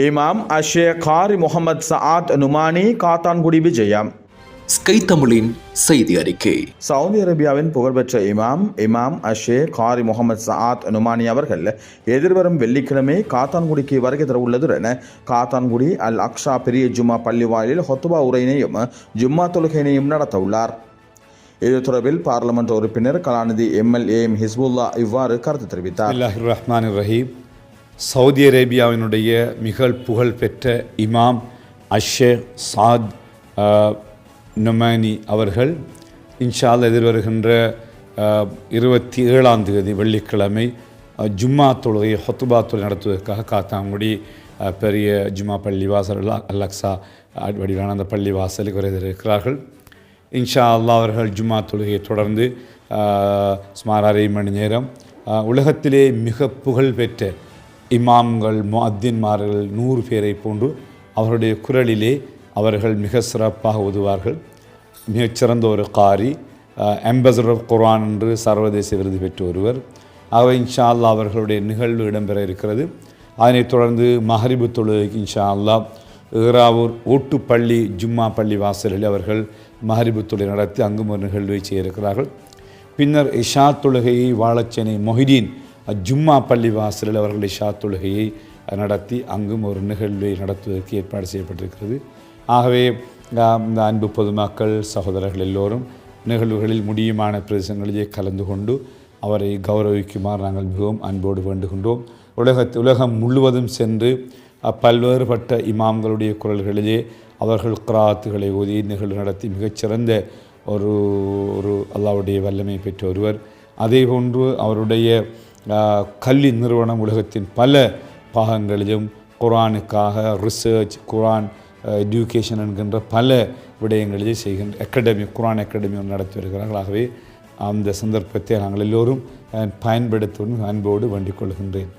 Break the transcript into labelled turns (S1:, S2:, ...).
S1: இமாம் அஷே காரி முகமது சஆத் நுமானி காத்தான்குடி விஜயம்
S2: ஸ்கை தமிழின் செய்தி அறிக்கை
S1: சவுதி அரேபியாவின் புகழ்பெற்ற இமாம் இமாம் அஷே காரி முகமது சஆத் நுமானி அவர்கள் எதிர்வரும் வெள்ளிக்கிழமை காத்தான்குடிக்கு வருகை தர உள்ளதுடன் காத்தான்குடி அல் அக்ஷா பெரிய ஜும்மா பள்ளி வாயிலில் ஹொத்துபா உரையினையும் ஜும்மா தொழுகையினையும் நடத்த உள்ளார் இது தொடர்பில் பார்லமெண்ட் உறுப்பினர் கலாநிதி எம்எல்ஏ ஹிஸ்புல்லா இவ்வாறு கருத்து தெரிவித்தார்
S3: ரஹ்மான் ரஹீம் சவுதி அரேபியாவினுடைய மிக புகழ் பெற்ற இமாம் அஷே சாத் நொமானி அவர்கள் இன்ஷால் எதிர்வருகின்ற இருபத்தி ஏழாம் தேதி வெள்ளிக்கிழமை ஜும்மா தொழுகை ஹொத்துபா தொழுகை நடத்துவதற்காக காத்தாங்குடி பெரிய ஜும்மா பள்ளி வாசல் அல்லா- அலக்ஸா வடிவான அந்த பள்ளி வாசலுக்கு வருகிறார்கள் இன்ஷா அல்லாஹ் அவர்கள் ஜும்மா தொழுகையை தொடர்ந்து சுமார் அரை மணி நேரம் உலகத்திலே மிக புகழ் பெற்ற இமாம்கள் முஅத்தின்மார்கள் நூறு பேரை போன்று அவருடைய குரலிலே அவர்கள் மிக சிறப்பாக உதுவார்கள் மிகச்சிறந்த ஒரு காரி அம்பசடர் ஆஃப் குரான் என்று சர்வதேச விருது பெற்ற ஒருவர். ஆகவே இன்ஷா அல்லா அவர்களுடைய நிகழ்வு இடம்பெற இருக்கிறது. அதனைத் தொடர்ந்து மஹரிபு தொழுகைக்கு இன்ஷா அல்லாஹ் ஏறாவூர் ஓட்டுப்பள்ளி ஜும்மா பள்ளி வாசலில் அவர்கள் மஹரிபு தொழுகை நடத்தி அங்கும் ஒரு நிகழ்வை செய்ய இருக்கிறார்கள். பின்னர் இஷா தொழுகையை வாழச்சேனை மொஹிதீன் ஜும்மா பள்ளி வாசலில் அவர்கள் இஷா தொழுகையை நடத்தி அங்கும் ஒரு நிகழ்வை நடத்துவதற்கு ஏற்பாடு செய்யப்பட்டிருக்கிறது. ஆகவே இந்த அன்பு பொதுமக்கள் சகோதரர்கள் எல்லோரும் நிகழ்வுகளில் முடியுமான பிரதேசங்களிலே கலந்து கொண்டு அவரை கௌரவிக்குமாறு நாங்கள் மிகவும் அன்போடு வேண்டுகின்றோம். உலகத்து உலகம் முழுவதும் சென்று பல்வேறுபட்ட இமாம்களுடைய குரல்களிலே அவர்கள் கிராத்துகளை ஓதி நிகழ்வு நடத்தி மிகச்சிறந்த ஒரு ஒரு அல்லாவுடைய வல்லமை பெற்ற ஒருவர். அதே போன்று அவருடைய கல்வி நிறுவனம் உலகத்தின் பல பாகங்களிலும் குரானுக்காக ரிசர்ச் குரான் எஜுகேஷன் என்கின்ற பல விடயங்களிலே செய்கின்ற அகாடமி குரான் அகாடமி ஒன்று நடத்தி வருகிறார்கள். ஆகவே அந்த சந்தர்ப்பத்தை நாங்கள் எல்லோரும் அஹ், பயன்படுத்தவும் அன்போடு வேண்டிக் கொள்கின்றேன்.